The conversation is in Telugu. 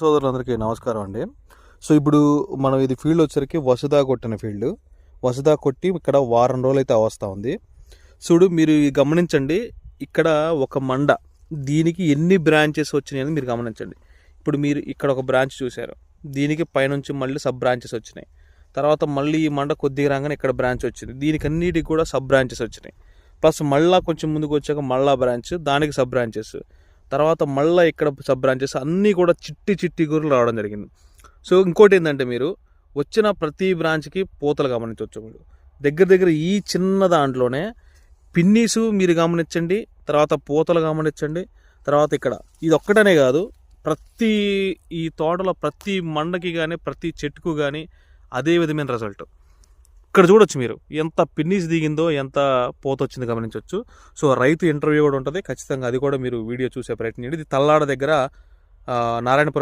సోదరులందరికీ నమస్కారం అండి. సో ఇప్పుడు మనం ఇది ఫీల్డ్ వచ్చరికి వసుదా కొట్టిన ఫీల్డ్. వసుదా కొట్టి ఇక్కడ వారం రోజులు అయితే అవస్థ ఉంది. చూడు మీరు గమనించండి. ఇక్కడ ఒక మండ దీనికి ఎన్ని బ్రాంచెస్ వచ్చినాయని మీరు గమనించండి. ఇప్పుడు మీరు ఇక్కడ ఒక బ్రాంచ్ చూశారు. దీనికి పైనుంచి మళ్ళీ సబ్ బ్రాంచెస్ వచ్చినాయి. తర్వాత మళ్ళీ ఈ మండ కొద్దిగా రాగానే ఇక్కడ బ్రాంచ్ వచ్చింది. దీనికి అన్నిటికి కూడా సబ్ బ్రాంచెస్ వచ్చినాయి. ప్లస్ మళ్ళా కొంచెం ముందుకు వచ్చాక మళ్ళా బ్రాంచ్ దానికి సబ్ బ్రాంచెస్. తర్వాత మళ్ళీ ఇక్కడ సబ్ బ్రాంచెస్ అన్నీ కూడా చిట్టి చిట్టి గురులు రావడం జరిగింది. సో ఇంకోటి ఏంటంటే మీరు వచ్చిన ప్రతి బ్రాంచ్కి పూతలు గమనించవచ్చు మీరు. దగ్గర దగ్గర ఈ చిన్న దాంట్లోనే పిన్నీసు మీరు గమనించండి తర్వాత పూతలు గమనించండి తర్వాత ఇక్కడ ఇది ఒక్కటనే కాదు ప్రతి ఈ తోటలో ప్రతి మండకి కానీ ప్రతి చెట్టుకు కానీ అదే విధమైన రిజల్ట్. ఇక్కడ చూడొచ్చు మీరు. ఎంత పిన్నీస్ దిగిందో ఎంత పోత వచ్చిందో గమనించవచ్చు సో రైతు ఇంటర్వ్యూ కూడా ఉంటుంది. ఖచ్చితంగా అది కూడా మీరు వీడియో చూసే ప్రయత్నం చేయండి. ఇది తల్లాడ దగ్గర నారాయణపురం